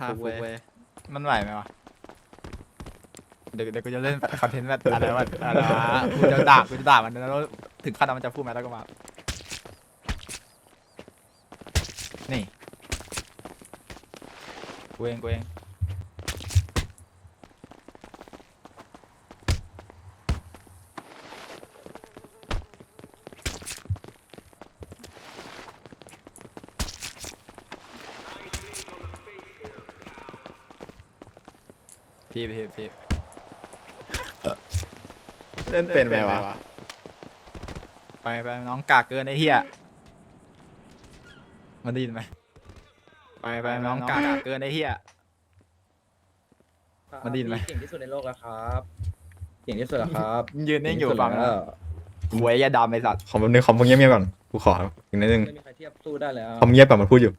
ฮาฟุฟุกกเว้เว้ยยมันไหวไหมวะ เดี๋ยวเดี๋ยวกูจะเล่นคอนเทนต์แบบอะไรวะอะไรวะกูจะด่ากูจะด่ามันแล้วถึงขั้นมันจะพูดมาแล้วก็มา นี่กูเองกูเอง พี่พี่พี่เล่นเป็นไหมวะ ไปไปน้องกากเกินไอ้เหี้ยมันได้ยินไหมไปไปน้องกากเกินไอ้เหี้ย มันดีไหม เก่งที่สุดในโลกแล้วครับ เก่งที่สุดแล้วครับยืนนิ่งอยู่เก่ที่สุดฟังแล้วหวยยาดำไอ้สัตว์ขอแป๊บนึงขอมึงเงียบๆก่อนกูขออีกนิดนึงไม่มีใครเทียบสู้ได้แล้ว ขอมึงเงียบก่อนมันพูดอยู่